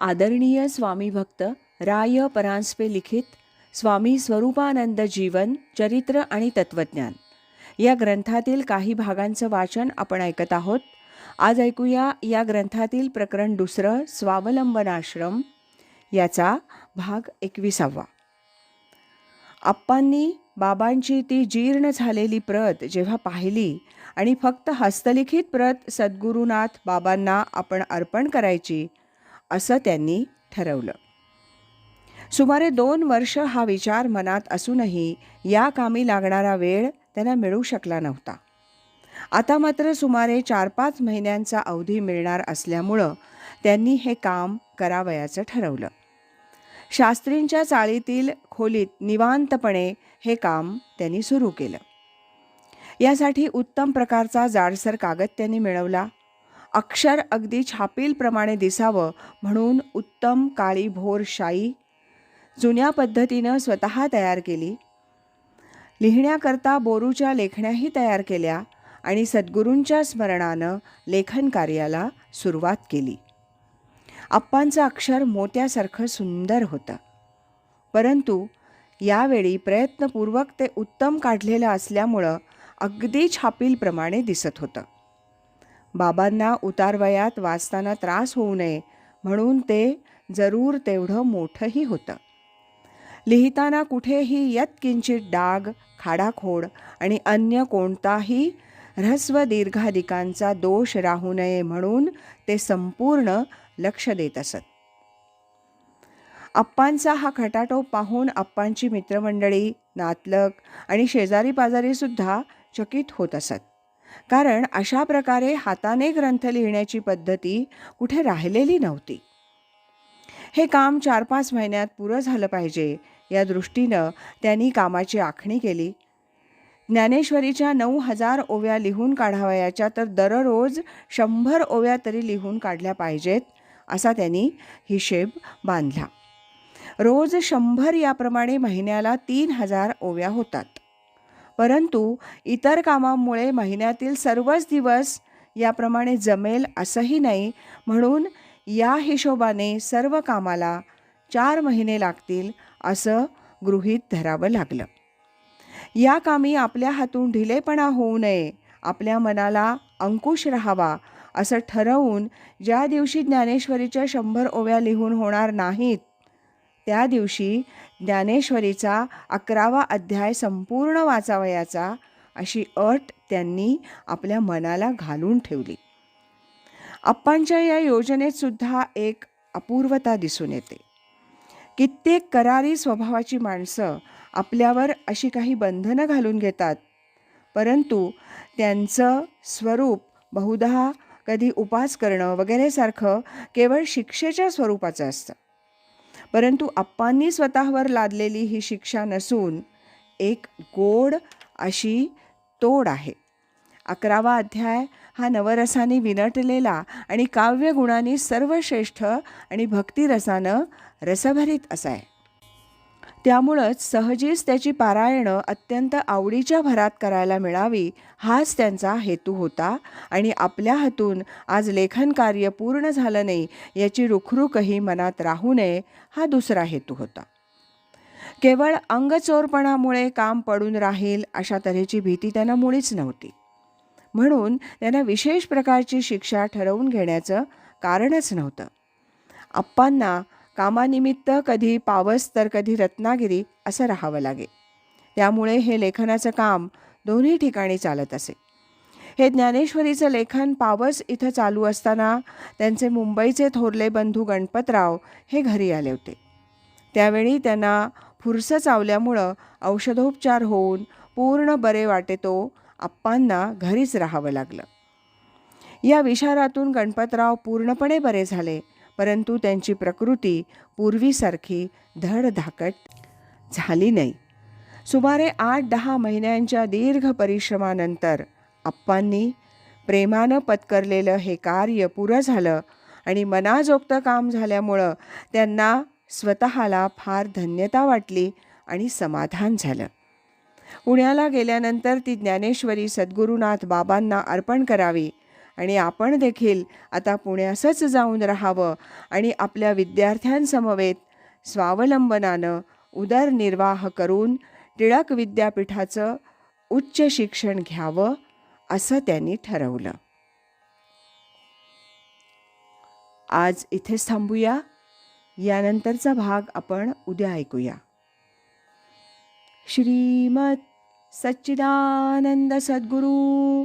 आदरणीय स्वामी भक्त राय परांजपे लिखित स्वामी स्वरूपानंद जीवन चरित्र आणि तत्वज्ञान. या ग्रंथातील काही भागांचं वाचन आपण ऐकत आहोत. आज ऐकूया या ग्रंथातील प्रकरण दुसरं स्वावलंबनाश्रम. याचा भाग एकविसावा. आप्पांनी बाबांची ती जीर्ण झालेली प्रत जेव्हा पाहिली आणि फक्त हस्तलिखित प्रत सद्गुरुनाथ बाबांना आपण अर्पण करायची असं त्यांनी ठरवलं. सुमारे दोन वर्ष हा विचार मनात असूनही या कामी लागणारा वेळ त्यांना मिळू शकला नव्हता. आता मात्र सुमारे चार पाच महिन्यांचा अवधी मिळणार असल्यामुळं त्यांनी हे काम करावयाचं ठरवलं. शास्त्रींच्या चाळीतील खोलीत निवांतपणे हे काम त्यांनी सुरू केलं. यासाठी उत्तम प्रकारचा जाडसर कागद त्यांनी मिळवला अक्षर अगदी छापीलप्रमाणे दिसावं म्हणून उत्तम काळी भोर शाई जुन्या पद्धतीनं स्वतः तयार केली. लिहिण्याकरता बोरूच्या लेखण्याही तयार केल्या आणि सद्गुरूंच्या स्मरणानं लेखन कार्याला सुरुवात केली. आप्पांचं अक्षर मोत्यासारखं सुंदर होतं. परंतु यावेळी प्रयत्नपूर्वक ते उत्तम काढलेलं असल्यामुळं अगदी छापीलप्रमाणे दिसत होतं. बाबांना उतारवयात वाचताना त्रास होऊ नये म्हणून ते जरूर तेवढं मोठंही होतं. लिहिताना कुठेही यत्किंचित डाग खाडाखोड आणि अन्य कोणताही ऱ्हस्व दीर्घाधिकांचा दोष राहू नये म्हणून ते संपूर्ण लक्ष देत असत. आप्पांचा हा खटाटोप पाहून आप्पांची मित्रमंडळी नातलक आणि शेजारी पाजारीसुद्धा चकित होत असत. कारण अशा प्रकारे हाताने ग्रंथ लिहिण्याची पद्धती कुठे राहिलेली नव्हती. हे काम चार पाच महिन्यात पुरं झालं पाहिजे या दृष्टीनं त्यांनी कामाची आखणी केली. ज्ञानेश्वरीच्या नऊ हजार ओव्या लिहून काढावयाच्या तर दररोज शंभर ओव्या तरी लिहून काढल्या पाहिजेत असा त्यांनी हिशेब बांधला. रोज शंभर याप्रमाणे महिन्याला तीन हजार ओव्या होतात. परंतु इतर कामांमुळे महिन्यातील सर्वच दिवस याप्रमाणे जमेल असंही नाही. म्हणून या हिशोबाने सर्व कामाला चार महिने लागतील असं गृहीत धरावं लागलं. या कामी आपल्या हातून ढिलेपणा होऊ नये आपल्या मनाला अंकुश राहावा असं ठरवून ज्या दिवशी ज्ञानेश्वरीच्या शंभर ओव्या लिहून होणार नाहीत त्या दिवशी ज्ञानेश्वरीचा अकरावा अध्याय संपूर्ण वाचावयाचा अशी अट त्यांनी आपल्या मनाला घालून ठेवली. आप्पांच्या या योजनेत सुद्धा एक अपूर्वता दिसून येते. कित्येक करारी स्वभावाची माणसं आपल्यावर अशी काही बंधनं घालून घेतात परंतु त्यांचं स्वरूप बहुधा कधी उपास करणं वगैरेसारखं केवळ शिक्षेच्या स्वरूपाचं असतं. परंतु आप्पांनी स्वतःवर लादलेली ही शिक्षा नसून एक गोड अशी तोड आहे. अकरावा अध्याय हा नवरसाने विनटलेला आणि काव्यगुणांनी सर्वश्रेष्ठ आणि भक्तिरसानं रसभरीत असा आहे त्यामुळंच सहजीच त्याची पारायणं अत्यंत आवडीच्या भरात करायला मिळावी हाच त्यांचा हेतू होता. आणि आपल्या हातून आज लेखन कार्य पूर्ण झालं नाही याची रुखरुखही मनात राहू नये हा दुसरा हेतू होता. केवळ अंगचोरपणामुळे काम पडून राहील अशा तऱ्हेची भीती त्यांना मुळीच नव्हती. म्हणून त्यांना विशेष प्रकारची शिक्षा ठरवून घेण्याचं कारणच नव्हतं. आप्पांना कामानिमित्त कधी पावस तर कधी रत्नागिरी असं राहावं लागे. त्यामुळे हे लेखनाचं काम दोन्ही ठिकाणी चालत असे. हे ज्ञानेश्वरीचं लेखन पावस इथं चालू असताना त्यांचे मुंबईचे थोरले बंधू गणपतराव हे घरी आले होते. त्यावेळी त्यांना फुरसं चावल्यामुळं औषधोपचार होऊन पूर्ण बरे वाटेतो आप्पांना घरीच राहावं लागलं. या विषारातून गणपतराव पूर्णपणे बरे झाले परंतु त्यांची प्रकृती पूर्वीसारखी धडधाकट झाली नाही. सुमारे आठ दहा महिन्यांच्या दीर्घ परिश्रमानंतर आप्पांनी प्रेमानं पत्करलेलं हे कार्य पुरं झालं आणि मनाजोगतं काम झाल्यामुळं त्यांना स्वतःला फार धन्यता वाटली आणि समाधान झालं. पुण्याला गेल्यानंतर ती ज्ञानेश्वरी सद्गुरुनाथ बाबांना अर्पण करावी आणि आपण देखील आता पुण्यासच जाऊन राहावं आणि आपल्या विद्यार्थ्यांसमवेत स्वावलंबनानं उदरनिर्वाह करून टिळक विद्यापीठाचं उच्च शिक्षण घ्यावं असं त्यांनी ठरवलं. आज इथेच थांबूया. यानंतरचा भाग आपण उद्या ऐकूया. श्रीमत सच्चिदानंद सद्गुरू